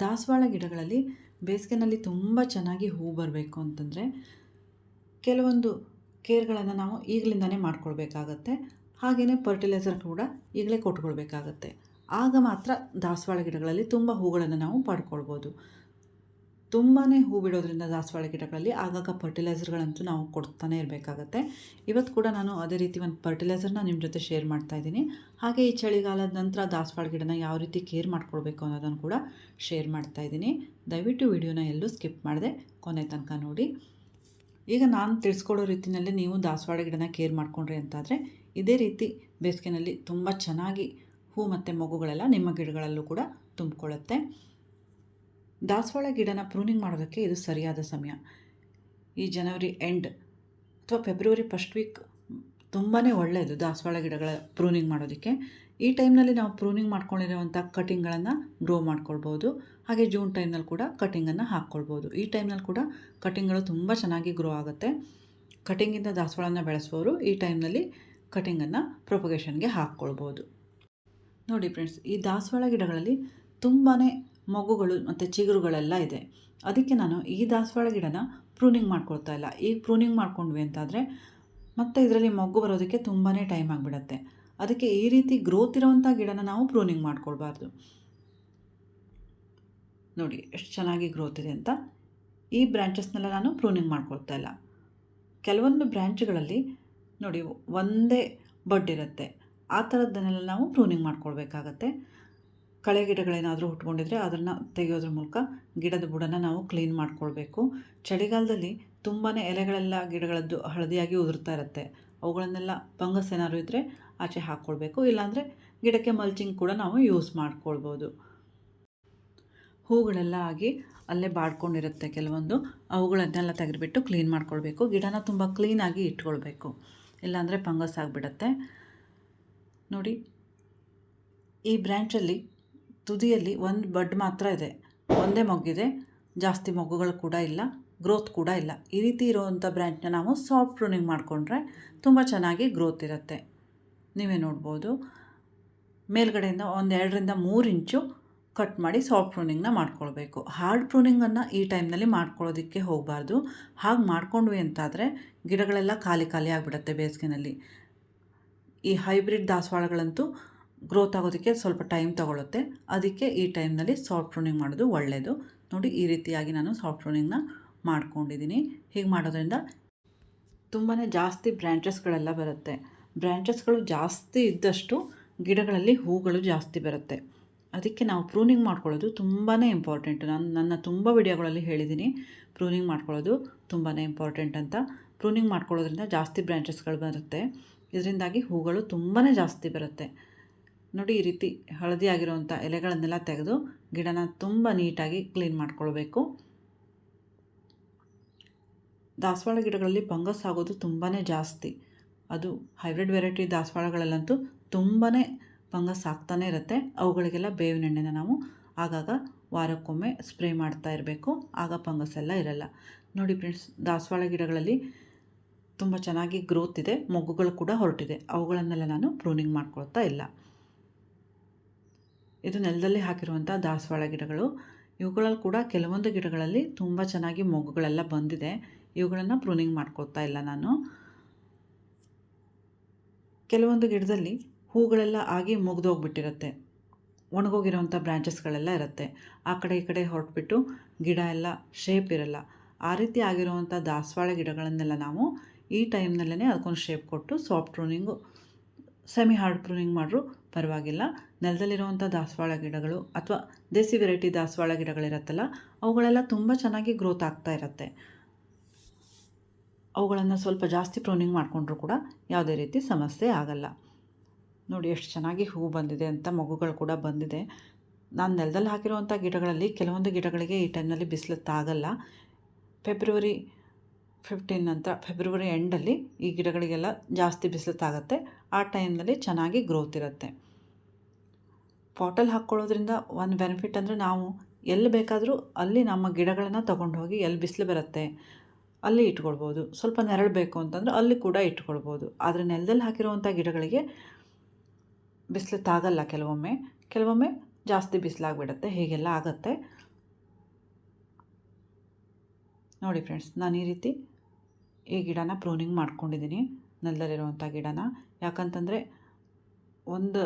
ದಾಸವಾಳ ಗಿಡಗಳಲ್ಲಿ ಬೇಸಿಗೆನಲ್ಲಿ ತುಂಬ ಚೆನ್ನಾಗಿ ಹೂ ಬರಬೇಕು ಅಂತಂದರೆ ಕೆಲವೊಂದು ಕೇರ್ಗಳನ್ನು ನಾವು ಈಗಲಿಂದನೇ ಮಾಡ್ಕೊಳ್ಬೇಕಾಗತ್ತೆ. ಹಾಗೆಯೇ ಫರ್ಟಿಲೈಸರ್ ಕೂಡ ಈಗಲೇ ಕೊಟ್ಕೊಳ್ಬೇಕಾಗತ್ತೆ. ಆಗ ಮಾತ್ರ ದಾಸವಾಳ ಗಿಡಗಳಲ್ಲಿ ತುಂಬ ಹೂಗಳನ್ನು ನಾವು ಪಡ್ಕೊಳ್ಬೋದು. ತುಂಬಾ ಹೂ ಬಿಡೋದ್ರಿಂದ ದಾಸವಾಳ ಗಿಡಗಳಲ್ಲಿ ಆಗಾಗ ಫರ್ಟಿಲೈಸರ್ಗಳಂತೂ ನಾವು ಕೊಡ್ತಾನೆ ಇರಬೇಕಾಗತ್ತೆ. ಇವತ್ತು ಕೂಡ ನಾನು ಅದೇ ರೀತಿ ಒಂದು ಫರ್ಟಿಲೈಸರ್ನ ನಿಮ್ಮ ಜೊತೆ ಶೇರ್ ಮಾಡ್ತಾ ಇದ್ದೀನಿ. ಹಾಗೆ ಈ ಚಳಿಗಾಲದ ನಂತರ ದಾಸವಾಳ ಗಿಡನ ಯಾವ ರೀತಿ ಕೇರ್ ಮಾಡ್ಕೊಳ್ಬೇಕು ಅನ್ನೋದನ್ನು ಕೂಡ ಶೇರ್ ಮಾಡ್ತಾ ಇದ್ದೀನಿ. ದಯವಿಟ್ಟು ವಿಡಿಯೋನ ಎಲ್ಲೂ ಸ್ಕಿಪ್ ಮಾಡಿದೆ ಕೊನೆ ತನಕ ನೋಡಿ. ಈಗ ನಾನು ತಿಳಿಸ್ಕೊಡೋ ರೀತಿಯಲ್ಲಿ ನೀವು ದಾಸವಾಳ ಗಿಡನ ಕೇರ್ ಮಾಡ್ಕೊಂಡ್ರಿ ಅಂತಾದರೆ ಇದೇ ರೀತಿ ಬೇಸಿಗೆನಲ್ಲಿ ತುಂಬ ಚೆನ್ನಾಗಿ ಹೂ ಮತ್ತು ಮಗುಗಳೆಲ್ಲ ನಿಮ್ಮ ಗಿಡಗಳಲ್ಲೂ ಕೂಡ ತುಂಬಿಕೊಳ್ಳುತ್ತೆ ದಾಸವಾಳ ಗಿಡನ ಪ್ರೂನಿಂಗ್ ಮಾಡೋದಕ್ಕೆ ಇದು ಸರಿಯಾದ ಸಮಯ. ಈ ಜನವರಿ ಎಂಡ್ ಅಥವಾ ಫೆಬ್ರವರಿ ಫಸ್ಟ್ ವೀಕ್ ತುಂಬಾ ಒಳ್ಳೆಯದು ದಾಸವಾಳ ಗಿಡಗಳ ಪ್ರೂನಿಂಗ್ ಮಾಡೋದಕ್ಕೆ. ಈ ಟೈಮ್ನಲ್ಲಿ ನಾವು ಪ್ರೂನಿಂಗ್ ಮಾಡ್ಕೊಂಡಿರೋವಂಥ ಕಟಿಂಗ್ಗಳನ್ನು ಗ್ರೋ ಮಾಡ್ಕೊಳ್ಬೋದು. ಹಾಗೆ ಜೂನ್ ಟೈಮ್ನಲ್ಲಿ ಕೂಡ ಕಟಿಂಗನ್ನು ಹಾಕ್ಕೊಳ್ಬೋದು. ಈ ಟೈಮ್ನಲ್ಲಿ ಕೂಡ ಕಟಿಂಗ್ಗಳು ತುಂಬ ಚೆನ್ನಾಗಿ ಗ್ರೋ ಆಗುತ್ತೆ. ಕಟಿಂಗಿಂದ ದಾಸವಾಳನ ಬೆಳೆಸುವವರು ಈ ಟೈಮ್ನಲ್ಲಿ ಕಟಿಂಗನ್ನು ಪ್ರೊಪಗೇಷನ್ಗೆ ಹಾಕ್ಕೊಳ್ಬೋದು. ನೋಡಿ ಫ್ರೆಂಡ್ಸ್, ಈ ದಾಸವಾಳ ಗಿಡಗಳಲ್ಲಿ ತುಂಬಾ ಮಗುಗಳು ಮತ್ತು ಚಿಗುರುಗಳೆಲ್ಲ ಇದೆ. ಅದಕ್ಕೆ ನಾನು ಈ ದಾಸವಾಳ ಗಿಡನ ಪ್ರೂನಿಂಗ್ ಮಾಡ್ಕೊಳ್ತಾ ಇಲ್ಲ. ಈಗ ಪ್ರೂನಿಂಗ್ ಮಾಡ್ಕೊಂಡ್ವಿ ಅಂತಾದರೆ ಮತ್ತು ಇದರಲ್ಲಿ ಮಗ್ಗು ಬರೋದಕ್ಕೆ ತುಂಬಾ ಟೈಮ್ ಆಗಿಬಿಡತ್ತೆ. ಅದಕ್ಕೆ ಈ ರೀತಿ ಗ್ರೋತ್ ಇರೋವಂಥ ಗಿಡನ ನಾವು ಪ್ರೂನಿಂಗ್ ಮಾಡ್ಕೊಳ್ಬಾರ್ದು. ನೋಡಿ, ಎಷ್ಟು ಚೆನ್ನಾಗಿ ಗ್ರೋತ್ ಇದೆ ಅಂತ. ಈ ಬ್ರ್ಯಾಂಚಸ್ನೆಲ್ಲ ನಾನು ಪ್ರೂನಿಂಗ್ ಮಾಡ್ಕೊಳ್ತಾ ಇಲ್ಲ. ಕೆಲವೊಂದು ಬ್ರ್ಯಾಂಚ್ಗಳಲ್ಲಿ ನೋಡಿ, ಒಂದೇ ಬಡ್ ಇರುತ್ತೆ. ಆ ಥರದ್ದನ್ನೆಲ್ಲ ನಾವು ಪ್ರೂನಿಂಗ್ ಮಾಡ್ಕೊಳ್ಬೇಕಾಗತ್ತೆ. ಕಳೆ ಗಿಡಗಳೇನಾದರೂ ಹುಟ್ಕೊಂಡಿದ್ರೆ ಅದನ್ನು ತೆಗೆಯೋದ್ರ ಮೂಲಕ ಗಿಡದ ಬುಡನ ನಾವು ಕ್ಲೀನ್ ಮಾಡಿಕೊಳ್ಬೇಕು. ಚಳಿಗಾಲದಲ್ಲಿ ತುಂಬಾ ಎಲೆಗಳೆಲ್ಲ ಗಿಡಗಳದ್ದು ಹಳದಿಯಾಗಿ ಉದುರ್ತಾ ಇರುತ್ತೆ. ಅವುಗಳನ್ನೆಲ್ಲ ಫಂಗಸ್ ಏನಾದ್ರು ಇದ್ದರೆ ಆಚೆ ಹಾಕ್ಕೊಳ್ಬೇಕು ಇಲ್ಲಾಂದರೆ ಗಿಡಕ್ಕೆ ಮಲ್ಚಿಂಗ್ ಕೂಡ ನಾವು ಯೂಸ್ ಮಾಡ್ಕೊಳ್ಬೋದು. ಹೂಗಳೆಲ್ಲ ಆಗಿ ಅಲ್ಲೇ ಬಾಡ್ಕೊಂಡಿರುತ್ತೆ ಕೆಲವೊಂದು. ಅವುಗಳನ್ನೆಲ್ಲ ತೆಗೆದುಬಿಟ್ಟು ಕ್ಲೀನ್ ಮಾಡ್ಕೊಳ್ಬೇಕು. ಗಿಡನ ತುಂಬ ಕ್ಲೀನಾಗಿ ಇಟ್ಕೊಳ್ಬೇಕು. ಇಲ್ಲಾಂದರೆ ಫಂಗಸ್ ಆಗಿಬಿಡತ್ತೆ. ನೋಡಿ, ಈ ಬ್ರ್ಯಾಂಚಲ್ಲಿ ತುದಿಯಲ್ಲಿ ಒಂದು ಬಡ್ ಮಾತ್ರ ಇದೆ. ಒಂದೇ ಮೊಗ್ಗಿದೆ. ಜಾಸ್ತಿ ಮೊಗ್ಗುಗಳು ಕೂಡ ಇಲ್ಲ. ಗ್ರೋತ್ ಕೂಡ ಇಲ್ಲ. ಈ ರೀತಿ ಇರೋವಂಥ ಬ್ರ್ಯಾಂಚ್ನ ನಾವು ಸಾಫ್ಟ್ ಪ್ರೂನಿಂಗ್ ಮಾಡಿಕೊಂಡ್ರೆ ತುಂಬ ಚೆನ್ನಾಗಿ ಗ್ರೋತ್ ಇರುತ್ತೆ. ನೀವೇ ನೋಡ್ಬೋದು. ಮೇಲ್ಗಡೆಯಿಂದ ಒಂದು ಎರಡರಿಂದ ಮೂರು ಇಂಚು ಕಟ್ ಮಾಡಿ ಸಾಫ್ಟ್ ಪ್ರೂನಿಂಗ್ನ ಮಾಡ್ಕೊಳ್ಬೇಕು. ಹಾರ್ಡ್ ಪ್ರೂನಿಂಗನ್ನು ಈ ಟೈಮ್ನಲ್ಲಿ ಮಾಡ್ಕೊಳ್ಳೋದಕ್ಕೆ ಹೋಗಬಾರ್ದು. ಹಾಗೆ ಮಾಡ್ಕೊಂಡ್ವಿ ಅಂತಾದರೆ ಗಿಡಗಳೆಲ್ಲ ಖಾಲಿ ಖಾಲಿ ಆಗಿಬಿಡುತ್ತೆ ಬೇಸಿಗೆನಲ್ಲಿ. ಈ ಹೈಬ್ರಿಡ್ ದಾಸವಾಳಗಳಂತೂ ಗ್ರೋತ್ ಆಗೋದಕ್ಕೆ ಸ್ವಲ್ಪ ಟೈಮ್ ತಗೊಳುತ್ತೆ. ಅದಕ್ಕೆ ಈ ಟೈಮ್ನಲ್ಲಿ ಸಾಫ್ಟ್ ಪ್ರೂನಿಂಗ್ ಮಾಡೋದು ಒಳ್ಳೆಯದು ನೋಡಿ, ಈ ರೀತಿಯಾಗಿ ನಾನು ಸಾಫ್ಟ್ ಪ್ರೂನಿಂಗ್ನ ಮಾಡ್ಕೊಂಡಿದ್ದೀನಿ ಹೀಗೆ ಮಾಡೋದ್ರಿಂದ ತುಂಬಾ ಜಾಸ್ತಿ ಬ್ರ್ಯಾಂಚಸ್ಗಳೆಲ್ಲ ಬರುತ್ತೆ. ಬ್ರ್ಯಾಂಚಸ್ಗಳು ಜಾಸ್ತಿ ಇದ್ದಷ್ಟು ಗಿಡಗಳಲ್ಲಿ ಹೂಗಳು ಜಾಸ್ತಿ ಬರುತ್ತೆ. ಅದಕ್ಕೆ ನಾವು ಪ್ರೂನಿಂಗ್ ಮಾಡ್ಕೊಳ್ಳೋದು ತುಂಬಾ ಇಂಪಾರ್ಟೆಂಟ್ ನಾನು, ನನ್ನ ತುಂಬ ವಿಡಿಯೋಗಳಲ್ಲಿ ಹೇಳಿದ್ದೀನಿ ಪ್ರೂನಿಂಗ್ ಮಾಡ್ಕೊಳ್ಳೋದು ತುಂಬಾ ಇಂಪಾರ್ಟೆಂಟ್ ಅಂತ. ಪ್ರೂನಿಂಗ್ ಮಾಡ್ಕೊಳ್ಳೋದ್ರಿಂದ ಜಾಸ್ತಿ ಬ್ರ್ಯಾಂಚಸ್ಗಳು ಬರುತ್ತೆ. ಇದರಿಂದಾಗಿ ಹೂಗಳು ತುಂಬಾ ಜಾಸ್ತಿ ಬರುತ್ತೆ. ನೋಡಿ ಈ ರೀತಿ ಹಳದಿ ಆಗಿರುವಂಥ ಎಲೆಗಳನ್ನೆಲ್ಲ ತೆಗೆದು ಗಿಡನ ತುಂಬ ನೀಟಾಗಿ ಕ್ಲೀನ್ ಮಾಡ್ಕೊಳ್ಬೇಕು. ದಾಸವಾಳ ಗಿಡಗಳಲ್ಲಿ ಫಂಗಸ್ ಆಗೋದು ತುಂಬಾ ಜಾಸ್ತಿ. ಅದು ಹೈಬ್ರಿಡ್ ವೆರೈಟಿ ದಾಸವಾಳಗಳಲ್ಲಂತೂ ತುಂಬಾ ಫಂಗಸ್ ಆಗ್ತಾನೆ ಇರುತ್ತೆ. ಅವುಗಳಿಗೆಲ್ಲ ಬೇವಿನ ಎಣ್ಣೆನ ನಾವು ಆಗಾಗ ವಾರಕ್ಕೊಮ್ಮೆ ಸ್ಪ್ರೇ ಮಾಡ್ತಾ ಇರಬೇಕು. ಆಗ ಫಂಗಸ್ ಎಲ್ಲ ಇರಲ್ಲ. ನೋಡಿ ಫ್ರೆಂಡ್ಸ್, ದಾಸವಾಳ ಗಿಡಗಳಲ್ಲಿ ತುಂಬ ಚೆನ್ನಾಗಿ ಗ್ರೋತ್ ಇದೆ. ಮೊಗ್ಗುಗಳು ಕೂಡ ಹೊರಟಿದೆ. ಅವುಗಳನ್ನೆಲ್ಲ ನಾನು ಪ್ರೂನಿಂಗ್ ಮಾಡ್ಕೊಳ್ತಾ ಇಲ್ಲ. ಇದು ನೆಲದಲ್ಲಿ ಹಾಕಿರುವಂಥ ದಾಸವಾಳ ಗಿಡಗಳು. ಇವುಗಳಲ್ಲಿ ಕೂಡ ಕೆಲವೊಂದು ಗಿಡಗಳಲ್ಲಿ ತುಂಬ ಚೆನ್ನಾಗಿ ಮೊಗ್ಗುಗಳೆಲ್ಲ ಬಂದಿದೆ. ಇವುಗಳನ್ನು ಪ್ರೂನಿಂಗ್ ಮಾಡ್ಕೊಳ್ತಾ ಇಲ್ಲ ನಾನು. ಕೆಲವೊಂದು ಗಿಡದಲ್ಲಿ ಹೂಗಳೆಲ್ಲ ಆಗಿ ಮುಗ್ದೋಗ್ಬಿಟ್ಟಿರುತ್ತೆ ಒಣಗೋಗಿರೋವಂಥ ಬ್ರ್ಯಾಂಚಸ್ಗಳೆಲ್ಲ ಇರುತ್ತೆ. ಆ ಕಡೆ ಈ ಕಡೆ ಹೊರಟ್ಬಿಟ್ಟು ಗಿಡ ಎಲ್ಲ ಶೇಪ್ ಇರಲ್ಲ. ಆ ರೀತಿ ಆಗಿರುವಂಥ ದಾಸವಾಳ ಗಿಡಗಳನ್ನೆಲ್ಲ ನಾವು ಈ ಟೈಮ್ನಲ್ಲೇ ಅದಕ್ಕೊಂದು ಶೇಪ್ ಕೊಟ್ಟು soft pruning semi hard pruning ಮಾಡಿದ್ರು ಪರವಾಗಿಲ್ಲ. ನೆಲದಲ್ಲಿರುವಂಥ ದಾಸವಾಳ ಗಿಡಗಳು ಅಥವಾ ದೇಸಿ ವೆರೈಟಿ ದಾಸವಾಳ ಗಿಡಗಳಿರತ್ತಲ್ಲ, ಅವುಗಳೆಲ್ಲ ತುಂಬ ಚೆನ್ನಾಗಿ ಗ್ರೋತ್ ಆಗ್ತಾ ಇರುತ್ತೆ. ಅವುಗಳನ್ನು ಸ್ವಲ್ಪ ಜಾಸ್ತಿ ಪ್ರೂನಿಂಗ್ ಮಾಡಿಕೊಂಡ್ರೂ ಕೂಡ ಯಾವುದೇ ರೀತಿ ಸಮಸ್ಯೆ ಆಗಲ್ಲ. ನೋಡಿ, ಎಷ್ಟು ಚೆನ್ನಾಗಿ ಹೂ ಬಂದಿದೆ ಅಂತ ಮಗುಗಳು ಕೂಡ ಬಂದಿದೆ. ನಾನು ನೆಲದಲ್ಲಿ ಹಾಕಿರುವಂಥ ಗಿಡಗಳಲ್ಲಿ ಕೆಲವೊಂದು ಗಿಡಗಳಿಗೆ ಈ ಟೈಮ್ನಲ್ಲಿ ಬಿಸಿಲು ತಾಗಲ್ಲ ಫೆಬ್ರವರಿ ಫಿಫ್ಟೀನ್ ನಂತರ ಫೆಬ್ರವರಿ ಎಂಡಲ್ಲಿ ಈ ಗಿಡಗಳಿಗೆಲ್ಲ ಜಾಸ್ತಿ ಬಿಸಿಲು ತಾಗುತ್ತೆ ಆ ಟೈಮ್ನಲ್ಲಿ ಚೆನ್ನಾಗಿ ಗ್ರೋತ್ ಇರುತ್ತೆ. ಪಾಟಲ್ ಹಾಕ್ಕೊಳ್ಳೋದ್ರಿಂದ ಒಂದು ಬೆನಿಫಿಟ್ ಅಂದರೆ ನಾವು ಎಲ್ಲಿ ಬೇಕಾದರೂ ಅಲ್ಲಿ ನಮ್ಮ ಗಿಡಗಳನ್ನು ತೊಗೊಂಡು ಹೋಗಿ ಎಲ್ಲಿ ಬಿಸಿಲು ಬರುತ್ತೆ ಅಲ್ಲಿ ಇಟ್ಕೊಳ್ಬೋದು. ಸ್ವಲ್ಪ ನೆರಳು ಬೇಕು ಅಂತಂದ್ರೆ ಅಲ್ಲಿ ಕೂಡ ಇಟ್ಕೊಳ್ಬೋದು. ಆದರೆ ನೆಲದಲ್ಲಿ ಹಾಕಿರುವಂಥ ಗಿಡಗಳಿಗೆ ಬಿಸಿಲು ತಾಗಲ್ಲ ಕೆಲವೊಮ್ಮೆ. ಕೆಲವೊಮ್ಮೆ ಜಾಸ್ತಿ ಬಿಸಿಲಾಗ್ಬಿಡುತ್ತೆ. ಹೀಗೆಲ್ಲ ಆಗುತ್ತೆ. ನೋಡಿ ಫ್ರೆಂಡ್ಸ್ ನಾನು ಈ ರೀತಿ ಈ ಗಿಡನ ಪ್ರೂನಿಂಗ್ ಮಾಡ್ಕೊಂಡಿದ್ದೀನಿ, ನೆಲದಲ್ಲಿರುವಂಥ ಗಿಡನ. ಯಾಕಂತಂದರೆ ಒಂದು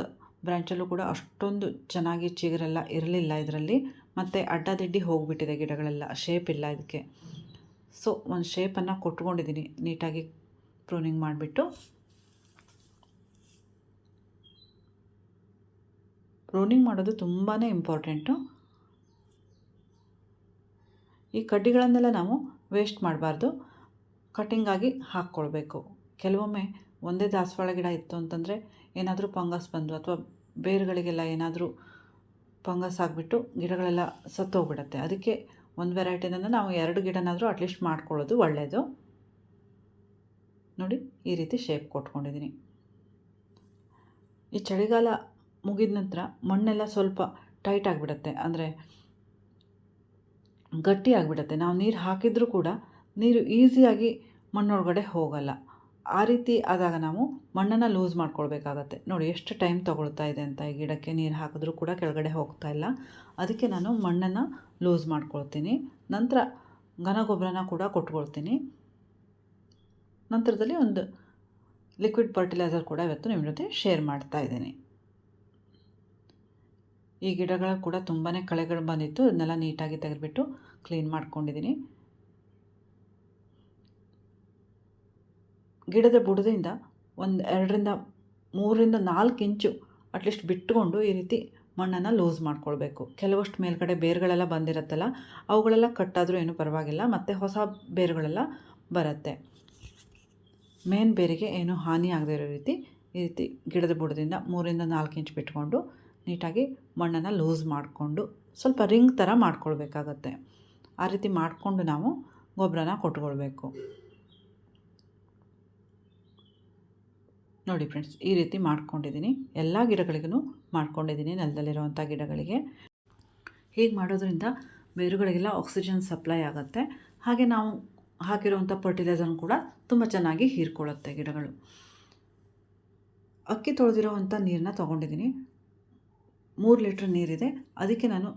ಬ್ರ್ಯಾಂಚಲ್ಲೂ ಕೂಡ ಅಷ್ಟೊಂದು ಚೆನ್ನಾಗಿ ಚಿಗುರೆಲ್ಲ ಇರಲಿಲ್ಲ ಇದರಲ್ಲಿ. ಮತ್ತು ಅಡ್ಡದಿಡ್ಡಿ ಹೋಗಿಬಿಟ್ಟಿದೆ ಗಿಡಗಳೆಲ್ಲ ಶೇಪ್ ಇಲ್ಲ ಇದಕ್ಕೆ. ಸೊ ಒಂದು ಶೇಪನ್ನು ಕೊಟ್ಕೊಂಡಿದ್ದೀನಿ, ನೀಟಾಗಿ ಪ್ರೂನಿಂಗ್ ಮಾಡಿಬಿಟ್ಟು. ಪ್ರೂನಿಂಗ್ ಮಾಡೋದು ತುಂಬಾ ಇಂಪಾರ್ಟೆಂಟು ಈ ಕಡ್ಡಿಗಳನ್ನೆಲ್ಲ ನಾವು ವೇಸ್ಟ್ ಮಾಡಬಾರ್ದು. ಕಟ್ಟಿಂಗಾಗಿ ಹಾಕ್ಕೊಳ್ಬೇಕು. ಕೆಲವೊಮ್ಮೆ ಒಂದೇ ದಾಸವಾಳ ಗಿಡ ಇತ್ತು ಅಂತಂದರೆ ಏನಾದರೂ ಫಂಗಸ್ ಬಂದು ಅಥವಾ ಬೇರುಗಳಿಗೆಲ್ಲ ಏನಾದರೂ ಫಂಗಸ್ ಆಗಿಬಿಟ್ಟು ಗಿಡಗಳೆಲ್ಲ ಸತ್ತೋಗ್ಬಿಡುತ್ತೆ. ಅದಕ್ಕೆ ಒಂದು ವೆರೈಟಿನ ನಾವು ಎರಡು ಗಿಡನಾದರೂ ಅಟ್ಲೀಸ್ಟ್ ಮಾಡ್ಕೊಳ್ಳೋದು ಒಳ್ಳೆಯದು ನೋಡಿ, ಈ ರೀತಿ ಶೇಪ್ ಕೊಟ್ಕೊಂಡಿದ್ದೀನಿ ಈ ಚಳಿಗಾಲ ಮುಗಿದ ನಂತರ ಮಣ್ಣೆಲ್ಲ ಸ್ವಲ್ಪ ಟೈಟ್ ಆಗಿಬಿಡತ್ತೆ. ಅಂದರೆ ಗಟ್ಟಿ ಆಗಿಬಿಡುತ್ತೆ. ನಾವು ನೀರು ಹಾಕಿದರೂ ಕೂಡ ನೀರು ಈಸಿಯಾಗಿ ಮಣ್ಣೊಳಗಡೆ ಹೋಗಲ್ಲ. ಆ ರೀತಿ ಆದಾಗ ನಾವು ಮಣ್ಣನ್ನು ಲೂಸ್ ಮಾಡ್ಕೊಳ್ಬೇಕಾಗತ್ತೆ. ನೋಡಿ, ಎಷ್ಟು ಟೈಮ್ ತೊಗೊಳ್ತಾ ಇದೆ ಅಂತ. ಈ ಗಿಡಕ್ಕೆ ನೀರು ಹಾಕಿದ್ರೂ ಕೂಡ ಕೆಳಗಡೆ ಹೋಗ್ತಾ ಇಲ್ಲ. ಅದಕ್ಕೆ ನಾನು ಮಣ್ಣನ್ನು ಲೂಸ್ ಮಾಡ್ಕೊಳ್ತೀನಿ. ನಂತರ ಘನ ಗೊಬ್ಬರನ ಕೂಡ ಕೊಟ್ಕೊಳ್ತೀನಿ. ನಂತರದಲ್ಲಿ ಒಂದು ಲಿಕ್ವಿಡ್ ಫರ್ಟಿಲೈಸರ್ ಕೂಡ ಇವತ್ತು ನಿಮ್ಮ ಜೊತೆ ಶೇರ್ ಮಾಡ್ತಾ ಇದ್ದೀನಿ. ಈ ಗಿಡಗಳ ಕೂಡ ತುಂಬಾ ಕಳೆಗಳು ಬಂದಿತ್ತು. ಅದನ್ನೆಲ್ಲ ನೀಟಾಗಿ ತೆಗೆದುಬಿಟ್ಟು ಕ್ಲೀನ್ ಮಾಡ್ಕೊಂಡಿದ್ದೀನಿ. ಗಿಡದ ಬುಡದಿಂದ ಒಂದು ಎರಡರಿಂದ ಮೂರರಿಂದ ನಾಲ್ಕು ಇಂಚು ಅಟ್ಲೀಸ್ಟ್ ಬಿಟ್ಟುಕೊಂಡು ಈ ರೀತಿ ಮಣ್ಣನ್ನು ಲೂಸ್ ಮಾಡ್ಕೊಳ್ಬೇಕು. ಕೆಲವಷ್ಟು ಮೇಲ್ಗಡೆ ಬೇರುಗಳೆಲ್ಲ ಬಂದಿರುತ್ತಲ್ಲ, ಅವುಗಳೆಲ್ಲ ಕಟ್ಟಾದರೂ ಏನೂ ಪರವಾಗಿಲ್ಲ, ಮತ್ತು ಹೊಸ ಬೇರುಗಳೆಲ್ಲ ಬರುತ್ತೆ. ಮೇನ್ ಬೇರಿಗೆ ಏನೂ ಹಾನಿ ಆಗದೇ ಇರೋ ರೀತಿ ಈ ರೀತಿ ಗಿಡದ ಬುಡದಿಂದ ಮೂರಿಂದ ನಾಲ್ಕು ಇಂಚ್ ಬಿಟ್ಕೊಂಡು ನೀಟಾಗಿ ಮಣ್ಣನ್ನು ಲೂಸ್ ಮಾಡಿಕೊಂಡು ಸ್ವಲ್ಪ ರಿಂಗ್ ಥರ ಮಾಡ್ಕೊಳ್ಬೇಕಾಗತ್ತೆ. ಆ ರೀತಿ ಮಾಡಿಕೊಂಡು ನಾವು ಗೊಬ್ಬರನ ಕೊಟ್ಕೊಳ್ಬೇಕು. ನೋಡಿ ಫ್ರೆಂಡ್ಸ್ ಈ ರೀತಿ ಮಾಡ್ಕೊಂಡಿದ್ದೀನಿ. ಎಲ್ಲ ಗಿಡಗಳಿಗೂ ಮಾಡ್ಕೊಂಡಿದ್ದೀನಿ ನೆಲದಲ್ಲಿರುವಂಥ ಗಿಡಗಳಿಗೆ. ಹೀಗೆ ಮಾಡೋದ್ರಿಂದ ಬೇರುಗಳಿಗೆಲ್ಲ ಆಕ್ಸಿಜನ್ ಸಪ್ಲೈ ಆಗುತ್ತೆ. ಹಾಗೆ ನಾವು ಹಾಕಿರುವಂಥ ಫರ್ಟಿಲೈಸರ್ನ ಕೂಡ ತುಂಬ ಚೆನ್ನಾಗಿ ಹೀರ್ಕೊಳ್ಳುತ್ತೆ ಗಿಡಗಳು. ಅಕ್ಕಿ ತೊಳೆದಿರೋವಂಥ ನೀರನ್ನ ತೊಗೊಂಡಿದ್ದೀನಿ. ಮೂರು ಲೀಟ್ರ್ ನೀರಿದೆ. ಅದಕ್ಕೆ ನಾನು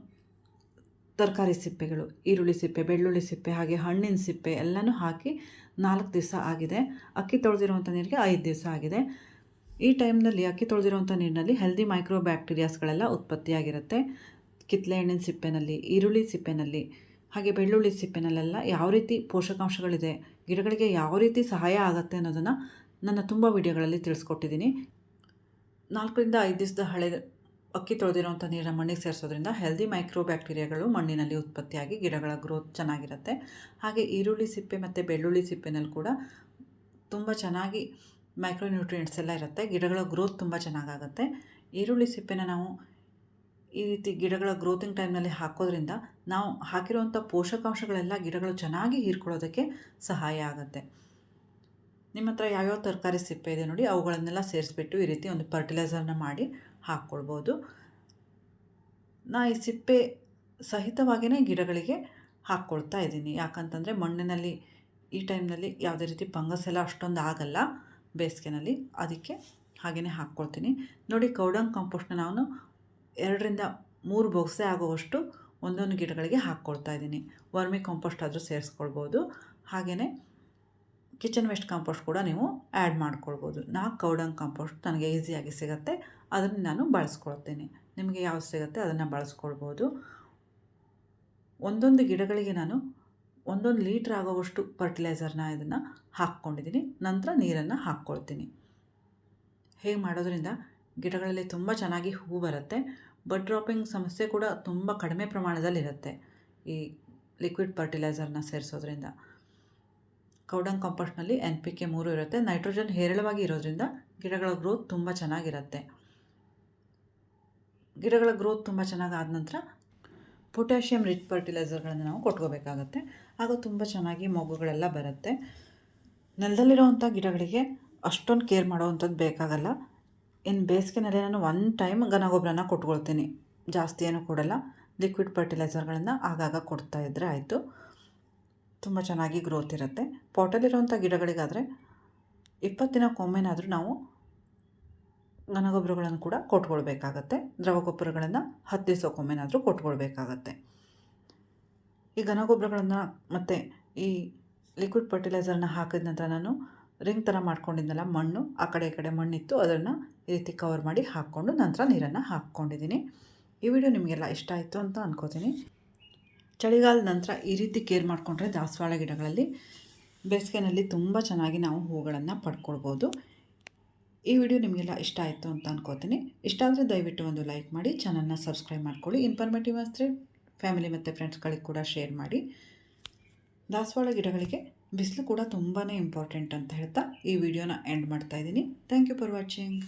ತರಕಾರಿ ಸಿಪ್ಪೆಗಳು, ಈರುಳ್ಳಿ ಸಿಪ್ಪೆ, ಬೆಳ್ಳುಳ್ಳಿ ಸಿಪ್ಪೆ, ಹಾಗೆ ಹಣ್ಣಿನ ಸಿಪ್ಪೆ ಎಲ್ಲನೂ ಹಾಕಿ ನಾಲ್ಕು ದಿವಸ ಆಗಿದೆ. ಅಕ್ಕಿ ತೊಳೆದಿರುವಂಥ ನೀರಿಗೆ ಐದು ದಿವಸ ಆಗಿದೆ. ಈ ಟೈಮ್ನಲ್ಲಿ ಅಕ್ಕಿ ತೊಳೆದಿರುವಂಥ ನೀರಿನಲ್ಲಿ ಹೆಲ್ದಿ ಮೈಕ್ರೋ ಬ್ಯಾಕ್ಟೀರಿಯಾಸ್ಗಳೆಲ್ಲ ಉತ್ಪತ್ತಿಯಾಗಿರುತ್ತೆ. ಕಿತ್ತಲೆ ಹಣ್ಣಿನ ಸಿಪ್ಪೆನಲ್ಲಿ, ಈರುಳ್ಳಿ ಸಿಪ್ಪೆನಲ್ಲಿ, ಹಾಗೆ ಬೆಳ್ಳುಳ್ಳಿ ಸಿಪ್ಪೆನಲ್ಲೆಲ್ಲ ಯಾವ ರೀತಿ ಪೋಷಕಾಂಶಗಳಿದೆ, ಗಿಡಗಳಿಗೆ ಯಾವ ರೀತಿ ಸಹಾಯ ಆಗುತ್ತೆ ಅನ್ನೋದನ್ನು ನನ್ನ ತುಂಬ ವಿಡಿಯೋಗಳಲ್ಲಿ ತಿಳಿಸ್ಕೊಟ್ಟಿದ್ದೀನಿ. ನಾಲ್ಕರಿಂದ ಐದು ದಿವಸದ ಹಳೆ ಅಕ್ಕಿ ತೊಳೆದಿರುವಂಥ ನೀರನ್ನ ಮಣ್ಣಿಗೆ ಸೇರಿಸೋದ್ರಿಂದ ಹೆಲ್ದಿ ಮೈಕ್ರೋ ಬ್ಯಾಕ್ಟೀರಿಯಾಗಳು ಮಣ್ಣಿನಲ್ಲಿ ಉತ್ಪತ್ತಿಯಾಗಿ ಗಿಡಗಳ ಗ್ರೋತ್ ಚೆನ್ನಾಗಿರುತ್ತೆ. ಹಾಗೆ ಈರುಳ್ಳಿ ಸಿಪ್ಪೆ ಮತ್ತು ಬೆಳ್ಳುಳ್ಳಿ ಸಿಪ್ಪೆನಲ್ಲಿ ಕೂಡ ತುಂಬ ಚೆನ್ನಾಗಿ ಮೈಕ್ರೋ ನ್ಯೂಟ್ರಿಯೆಂಟ್ಸ್ ಎಲ್ಲ ಇರುತ್ತೆ. ಗಿಡಗಳ ಗ್ರೋತ್ ತುಂಬ ಚೆನ್ನಾಗಾಗುತ್ತೆ. ಈರುಳ್ಳಿ ಸಿಪ್ಪೆನ ನಾವು ಈ ರೀತಿ ಗಿಡಗಳ ಗ್ರೋತಿಂಗ್ ಟೈಮ್ನಲ್ಲಿ ಹಾಕೋದ್ರಿಂದ ನಾವು ಹಾಕಿರುವಂಥ ಪೋಷಕಾಂಶಗಳೆಲ್ಲ ಗಿಡಗಳು ಚೆನ್ನಾಗಿ ಹೀರ್ಕೊಳ್ಳೋದಕ್ಕೆ ಸಹಾಯ ಆಗುತ್ತೆ. ನಿಮ್ಮ ಹತ್ರ ಯಾವ್ಯಾವ ತರಕಾರಿ ಸಿಪ್ಪೆ ಇದೆ ನೋಡಿ, ಅವುಗಳನ್ನೆಲ್ಲ ಸೇರಿಸ್ಬಿಟ್ಟು ಈ ರೀತಿ ಒಂದು ಫರ್ಟಿಲೈಸರ್ನ ಮಾಡಿ ಹಾಕ್ಕೊಳ್ಬೋದು. ನಾ ಈ ಸಿಪ್ಪೆ ಸಹಿತವಾಗಿಯೇ ಗಿಡಗಳಿಗೆ ಹಾಕ್ಕೊಳ್ತಾ ಇದ್ದೀನಿ. ಯಾಕಂತಂದರೆ ಮಣ್ಣಿನಲ್ಲಿ, ಈ ಟೈಮ್ನಲ್ಲಿ ಯಾವುದೇ ರೀತಿ ಫಂಗಸ್ ಎಲ್ಲ ಅಷ್ಟೊಂದು ಆಗಲ್ಲ ಬೇಸಿಗೆನಲ್ಲಿ. ಅದಕ್ಕೆ ಹಾಗೆಯೇ ಹಾಕ್ಕೊಳ್ತೀನಿ. ನೋಡಿ, ಕೌಡಂಗ್ ಕಾಂಪೋಸ್ಟ್ನ ನಾನು ಎರಡರಿಂದ ಮೂರು ಬೊಗ್ಸೆ ಆಗುವಷ್ಟು ಒಂದೊಂದು ಗಿಡಗಳಿಗೆ ಹಾಕ್ಕೊಳ್ತಾ ಇದ್ದೀನಿ. ವರ್ಮಿ ಕಾಂಪೋಸ್ಟ್ ಆದರೂ ಸೇರಿಸ್ಕೊಳ್ಬೋದು. ಹಾಗೆಯೇ ಕಿಚನ್ ವೇಸ್ಟ್ ಕಾಂಪೋಸ್ಟ್ ಕೂಡ ನೀವು ಆ್ಯಡ್ ಮಾಡ್ಕೊಳ್ಬೋದು. ನಾಲ್ಕು ಕೌಡಂಗ್ ಕಾಂಪೋಸ್ಟ್ ನನಗೆ ಈಸಿಯಾಗಿ ಸಿಗುತ್ತೆ. ಅದನ್ನು ನಾನು ಬಳಸ್ಕೊಳ್ತೀನಿ. ನಿಮಗೆ ಯಾವ್ದು ಸಿಗುತ್ತೆ ಅದನ್ನು ಬಳಸ್ಕೊಳ್ಬೋದು. ಒಂದೊಂದು ಗಿಡಗಳಿಗೆ ನಾನು ಒಂದೊಂದು ಲೀಟ್ರ್ ಆಗೋವಷ್ಟು ಫರ್ಟಿಲೈಸರ್ನ ಇದನ್ನು ಹಾಕ್ಕೊಂಡಿದ್ದೀನಿ ನಂತರ ನೀರನ್ನು ಹಾಕ್ಕೊಳ್ತೀನಿ. ಹೇಗೆ ಮಾಡೋದ್ರಿಂದ ಗಿಡಗಳಲ್ಲಿ ತುಂಬ ಚೆನ್ನಾಗಿ ಹೂ ಬರುತ್ತೆ. ಬಡ್ ಡ್ರಾಪಿಂಗ್ ಸಮಸ್ಯೆ ಕೂಡ ತುಂಬ ಕಡಿಮೆ ಪ್ರಮಾಣದಲ್ಲಿರುತ್ತೆ. ಈ ಲಿಕ್ವಿಡ್ ಫರ್ಟಿಲೈಸರ್ನ ಸೇರಿಸೋದ್ರಿಂದ. ಕೌಡಂಗ್ ಕಾಂಪೋಸ್ಟ್ನಲ್ಲಿ ಎನ್ ಪಿ ಕೆ ಮೂರು ಇರುತ್ತೆ. ನೈಟ್ರೋಜನ್ ಹೇರಳವಾಗಿ ಇರೋದ್ರಿಂದ ಗಿಡಗಳ ಗ್ರೋತ್ ತುಂಬ ಚೆನ್ನಾಗಿರುತ್ತೆ. ಗಿಡಗಳ ಗ್ರೋತ್ ತುಂಬ ಚೆನ್ನಾಗಿ ಆದ ನಂತರ ಪೊಟ್ಯಾಷಿಯಂ ರಿಚ್ ಫರ್ಟಿಲೈಸರ್ಗಳನ್ನು ನಾವು ಕೊಟ್ಕೋಬೇಕಾಗತ್ತೆ. ಆಗ ತುಂಬ ಚೆನ್ನಾಗಿ ಮೊಗ್ಗುಗಳೆಲ್ಲ ಬರುತ್ತೆ. ನೆಲದಲ್ಲಿರೋವಂಥ ಗಿಡಗಳಿಗೆ ಅಷ್ಟೊಂದು ಕೇರ್ ಮಾಡೋವಂಥದ್ದು ಬೇಕಾಗಲ್ಲ. ಇನ್ನು ಬೇಸಿಗೆನಲ್ಲಿ ನಾನು ಒನ್ ಟೈಮ್ ಘನಗೊಬ್ಬರನ ಕೊಟ್ಕೊಳ್ತೀನಿ. ಜಾಸ್ತಿ ಏನೂ ಕೊಡಲ್ಲ. ಲಿಕ್ವಿಡ್ ಫರ್ಟಿಲೈಸರ್ಗಳನ್ನು ಆಗಾಗ ಕೊಡ್ತಾ ಇದ್ದರೆ ಆಯಿತು. ತುಂಬ ಚೆನ್ನಾಗಿ ಗ್ರೋತ್ ಇರುತ್ತೆ. ಪಾಟಲ್ಲಿರುವಂಥ ಗಿಡಗಳಿಗಾದರೆ ಇಪ್ಪತ್ತು ದಿನಕ್ಕೊಮ್ಮೆನಾದರೂ ನಾವು ಘನಗೊಬ್ಬರಗಳನ್ನು ಕೂಡ ಕೊಟ್ಕೊಳ್ಬೇಕಾಗತ್ತೆ. ದ್ರವ ಗೊಬ್ಬರಗಳನ್ನು ಹತ್ತು ದಿವಸಕ್ಕೊಮ್ಮೆನಾದರೂ ಕೊಟ್ಕೊಳ್ಬೇಕಾಗತ್ತೆ. ಈ ಘನಗೊಬ್ಬರಗಳನ್ನು ಮತ್ತು ಈ ಲಿಕ್ವಿಡ್ ಫರ್ಟಿಲೈಸರ್ನ ಹಾಕಿದ ನಂತರ ನಾನು ರಿಂಗ್ ಥರ ಮಾಡ್ಕೊಂಡಿದ್ದೆನಲ್ಲ ಮಣ್ಣು, ಆ ಕಡೆ ಈ ಕಡೆ ಮಣ್ಣಿತ್ತು, ಅದನ್ನು ಈ ರೀತಿ ಕವರ್ ಮಾಡಿ ಹಾಕ್ಕೊಂಡು ನಂತರ ನೀರನ್ನು ಹಾಕ್ಕೊಂಡಿದ್ದೀನಿ. ಈ ವಿಡಿಯೋ ನಿಮಗೆಲ್ಲ ಇಷ್ಟ ಆಯಿತು ಅಂತ ಅನ್ಕೋತೀನಿ. ಚಳಿಗಾಲದ ನಂತರ ಈ ರೀತಿ ಕೇರ್ ಮಾಡಿಕೊಂಡ್ರೆ ದಾಸವಾಳ ಗಿಡಗಳಲ್ಲಿ ಬೇಸಿಗೆನಲ್ಲಿ ತುಂಬ ಚೆನ್ನಾಗಿ ನಾವು ಹೂಗಳನ್ನು ಪಡ್ಕೊಳ್ಬೋದು. ಈ ವಿಡಿಯೋ ನಿಮಗೆಲ್ಲ ಇಷ್ಟ ಆಯಿತು ಅಂತ ಅನ್ಕೋತೀನಿ. ಇಷ್ಟ ಆದರೆ ದಯವಿಟ್ಟು ಒಂದು ಲೈಕ್ ಮಾಡಿ, ಚಾನಲ್ನ ಸಬ್ಸ್ಕ್ರೈಬ್ ಮಾಡ್ಕೊಳ್ಳಿ. ಇನ್ಫಾರ್ಮೇಟಿವ್ ಅಷ್ಟೇ ಫ್ಯಾಮಿಲಿ ಮತ್ತು ಫ್ರೆಂಡ್ಸ್ಗಳಿಗೆ ಕೂಡ ಶೇರ್ ಮಾಡಿ. ದಾಸವಾಳ ಗಿಡಗಳಿಗೆ ಬಿಸಿಲು ಕೂಡ ತುಂಬಾ ಇಂಪಾರ್ಟೆಂಟ್ ಅಂತ ಹೇಳ್ತಾ ಈ ವಿಡಿಯೋನ ಎಂಡ್ ಮಾಡ್ತಾ ಇದ್ದೀನಿ. Thank you for watching